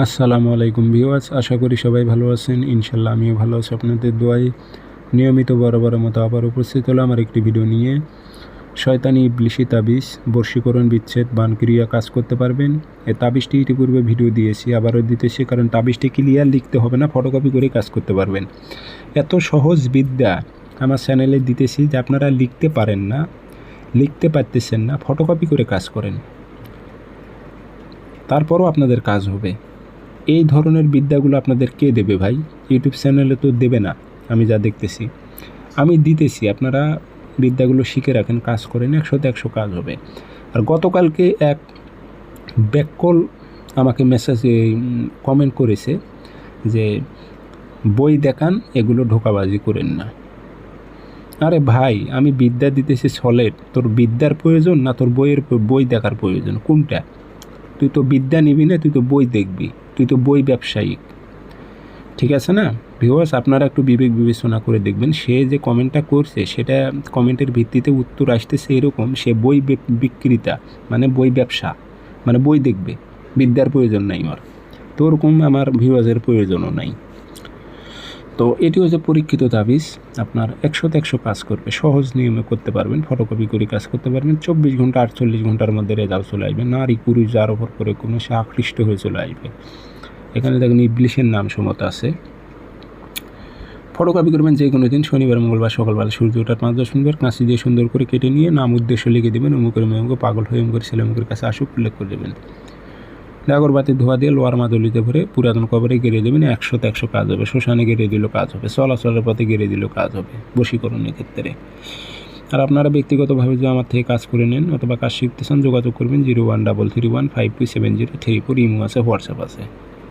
আসসালামু আলাইকুম ভিউয়ার্স, আশা করি সবাই ভালো আছেন। ইনশাল্লাহ আমিও ভালো আছি। আপনাদের দোয়াই নিয়মিত বরাবরের মতো আবার উপস্থিত হলো আমার একটি ভিডিও নিয়ে। শয়তানি ইবলিশি তাবিজ, বর্ষীকরণ বিচ্ছেদ, বানক্রিয়া কাজ করতে পারবেন। এই তাবিজটি ইতিপূর্বে ভিডিও দিয়েছি, আবারও দিতেছি, কারণ তাবিজটি ক্লিয়ার লিখতে হবে না, ফটোকপি করে কাজ করতে পারবেন। এত সহজ বিদ্যা আমার চ্যানেলে দিতেছি যে আপনারা লিখতে পারেন না, লিখতে পারতেছেন না, ফটোকপি করে কাজ করেন। তারপরও আপনাদের কাজ হবে। এই ধরনের বিদ্যাগুলো আপনাদের কে দেবে ভাই? ইউটিউব চ্যানেলে তো দেবে না, আমি যা দেখতেছি। আমি দিতেছি, আপনারা বিদ্যাগুলো শিখে রাখেন, কাজ করেন, একশোতে একশো কাজ হবে। আর গতকালকে এক ব্যাককল আমাকে মেসেজ কমেন্ট করেছে যে, বই দেখান, এগুলো ঢোকাবাজি করেন না। আরে ভাই, আমি বিদ্যা দিতেছি সলেট তোর বিদ্যার প্রয়োজন না তোর বইয়ের বই দেখার প্রয়োজন? কোনটা? তুই তো বিদ্যা নিবি না, তুই তো বই দেখবি, তুই তো বই ব্যবসায়িক। ঠিক আছে না? ভিউয়ার্স আপনারা একটু বিবেক বিবেচনা করে দেখবেন, সে যে কমেন্টটা করছে, সেটা কমেন্টের ভিত্তিতে উত্তর আসতেছে এরকম, সে বই বিক্রেতা মানে বই ব্যবসা মানে বই দেখবে, বিদ্যার প্রয়োজন নাই আমার তো ওরকম আমার ভিউয়ার্সের প্রয়োজনও নাই। তো এটি হচ্ছে পরীক্ষিত তাবিজ, আপনার একশোতে একশো কাজ করবে, সহজ নিয়মে করতে পারবেন ফটোকপি করে কাজ করতে পারবেন, চব্বিশ ঘণ্টা, আটচল্লিশ ঘণ্টার মধ্যে রেজাল্ট চলে আসবে, নারী, পুরুষ, যার ওপর করে কোনো সে আকৃষ্ট হয়ে চলে আসবে। এখানে দেখেন ইবলিশের নাম সমত আছে। ফটোকপি করবেন যে কোনো দিন, শনিবার, মঙ্গলবার, সকালবেলা সূর্য ওঠার পাঁচ দশ মিনিট, কাঁচি দিয়ে সুন্দর করে কেটে নিয়ে নাম উদ্দেশ্য লিখে দেবেন, অমুকের মেমুকে পাগল হয়ে অমুকের ছেলে অমুকের কাছে আসুক, উল্লেখ করে দেবেন। আগরবাতি ধোয়া দিয়ে লোয়ার মাদুলিতে ভরে পুরাতন কবরে গেড়ে দেবেন একশোতে একশো কাজ হবে। শ্মশানে গেড়ে দিলেও কাজ হবে, চলাচলের পথে গেড়ে দিলেও কাজ হবে, বশীকরণের ক্ষেত্রে। আর আপনারা ব্যক্তিগতভাবে যদি আমার থেকে কাজ করে নেন অথবা কাজ শিখতে চান, যোগাযোগ করবেন zero one double three one five two seven zero three four, imo আছে, হোয়াটসঅ্যাপ আছে।